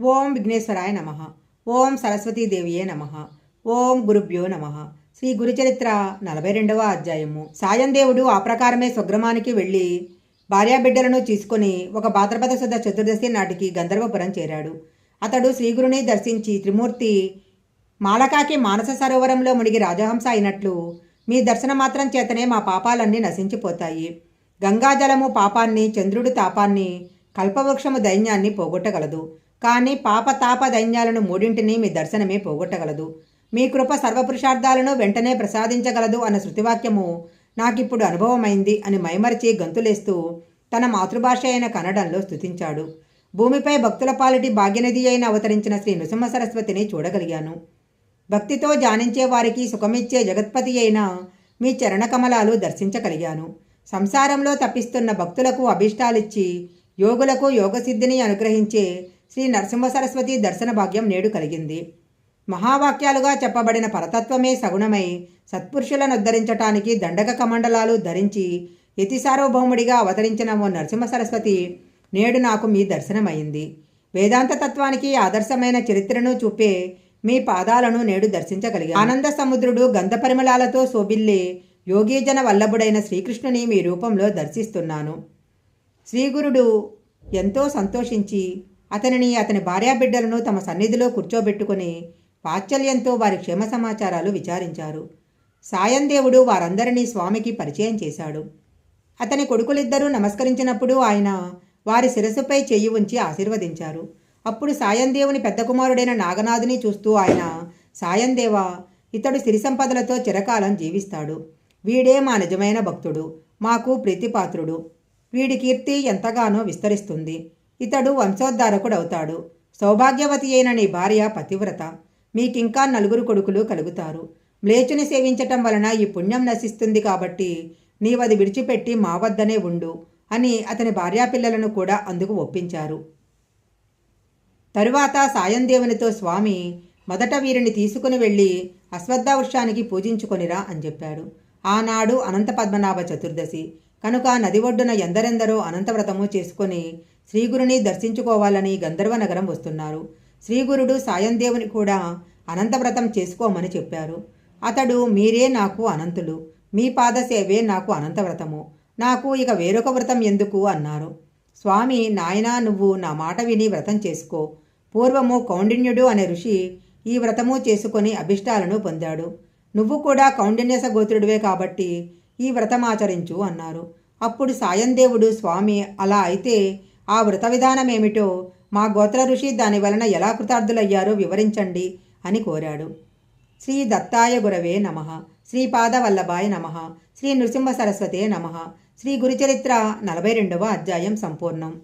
ఓం విఘ్నేశ్వరాయ నమ. ఓం సరస్వతీదేవియే నమ. ఓం గురుభ్యో నమ. శ్రీ గురుచరిత్ర నలభై రెండవ అధ్యాయము. సాయందేవుడు ఆ ప్రకారమే స్వగ్రామానికి వెళ్ళి భార్యాబిడ్డలను తీసుకొని ఒక భాద్రపద శుద్ధ చతుర్దశి నాటికి గంధర్వపురం చేరాడు. అతడు శ్రీగురుని దర్శించి త్రిమూర్తి మాలకాకి మానస సరోవరంలో మునిగి రాజహంస అయినట్లు మీ దర్శన మాత్రం చేతనే మా పాపాలన్నీ నశించిపోతాయి. గంగాజలము పాపాన్ని చంద్రుడు తాపాన్ని కల్పవృక్షము దైన్యాన్ని పోగొట్టగలదు. కానీ పాపతాపదైన్యాలను దైన్యాలను మూడింటిని మీ దర్శనమే పోగొట్టగలదు. మీ కృప సర్వపురుషార్థాలను వెంటనే ప్రసాదించగలదు అన్న శృతివాక్యము నాకిప్పుడు అనుభవమైంది అని మైమరిచి గంతులేస్తూ తన మాతృభాష అయిన కన్నడంలో స్తుతించాడు. భూమిపై భక్తుల పాలిటి భాగ్యనిధి అయిన అవతరించిన శ్రీ నృసింహ సరస్వతిని చూడగలిగాను. భక్తితో జానించే వారికి సుఖమిచ్చే జగత్పతి అయిన మీ చరణకమలాలు దర్శించగలిగాను. సంసారంలో తప్పిస్తున్న భక్తులకు అభిష్టాలిచ్చి యోగులకు యోగసిద్ధిని అనుగ్రహించే శ్రీ నరసింహ సరస్వతి దర్శన భాగ్యం నేడు కలిగింది. మహావాక్యాలుగా చెప్పబడిన పరతత్వమే సగుణమై సత్పురుషులను ఉద్ధరించటానికి దండక కమండలాలు ధరించి యతి సార్వభౌముడిగా అవతరించిన ఓ నరసింహ సరస్వతి నేడు నాకు మీ దర్శనమైంది. వేదాంత తత్వానికి ఆదర్శమైన చరిత్రను చూపే మీ పాదాలను నేడు దర్శించగలిగాను. ఆనంద సముద్రుడు గంధ పరిమళాలతో శోభిల్లే యోగీజన వల్లభుడైన శ్రీకృష్ణుని మీ రూపంలో దర్శిస్తున్నాను. శ్రీగురుడు ఎంతో సంతోషించి అతనిని అతని భార్యాబిడ్డలను తమ సన్నిధిలో కూర్చోబెట్టుకుని వాత్సల్యంతో వారి క్షేమ సమాచారాలు విచారించారు. సాయందేవుడు వారందరినీ స్వామికి పరిచయం చేశాడు. అతని కొడుకులిద్దరూ నమస్కరించినప్పుడు ఆయన వారి శిరస్సుపై చెయ్యి ఉంచి ఆశీర్వదించారు. అప్పుడు సాయందేవుని పెద్ద కుమారుడైన నాగనాథుని చూస్తూ ఆయన సాయందేవ ఇతడు సిరి సంపదలతో చిరకాలం జీవిస్తాడు. వీడే మా నిజమైన భక్తుడు మాకు ప్రీతిపాత్రుడు. వీడి కీర్తి ఎంతగానో విస్తరిస్తుంది. ఇతడు వంశోద్ధారకుడవుతాడు. సౌభాగ్యవతి అయిన నీ భార్య పతివ్రత. మీకింకా నలుగురు కొడుకులు కలుగుతారు. మ్లేచుని సేవించటం వలన ఈ పుణ్యం నశిస్తుంది కాబట్టి నీవది విడిచిపెట్టి మా వద్దనే ఉండు అని అతని భార్యాపిల్లలను కూడా అందుకు ఒప్పించారు. తరువాత సాయందేవునితో స్వామి మొదట వీరిని తీసుకుని వెళ్ళి అశ్వత్థ వృక్షానికి పూజించుకొనిరా అని చెప్పాడు. ఆనాడు అనంత పద్మనాభ చతుర్దశి. కనుక నది ఒడ్డున ఎందరెందరో అనంతవ్రతము చేసుకొని శ్రీగురుని దర్శించుకోవాలని గంధర్వ నగరం వస్తున్నారు. శ్రీగురుడు సాయందేవుని కూడా అనంతవ్రతం చేసుకోమని చెప్పారు. అతడు మీరే నాకు అనంతులు. మీ పాదసేవే నాకు అనంతవ్రతము. నాకు ఇక వేరొక వ్రతం ఎందుకు అన్నారు. స్వామి నాయనా నువ్వు నా మాట విని వ్రతం చేసుకో. పూర్వము కౌండిన్యుడు అనే ఋషి ఈ వ్రతము చేసుకొని అభిష్టాలను పొందాడు. నువ్వు కూడా కౌండిన్యస గోత్రుడివే కాబట్టి ఈ వ్రతమాచరించు అన్నారు. అప్పుడు సాయందేవుడు స్వామి అలా అయితే ఆ వ్రత విధానమేమిటో మా గోత్ర ఋషి దాని వలన ఎలా కృతార్థులయ్యారో వివరించండి అని కోరాడు. శ్రీ దత్తాయ గురవే నమ శ్రీపాద వల్లభాయ నమ శ్రీ నృసింహ సరస్వతే నమ శ్రీ గురుచరిత్ర నలభై రెండవ అధ్యాయం సంపూర్ణం.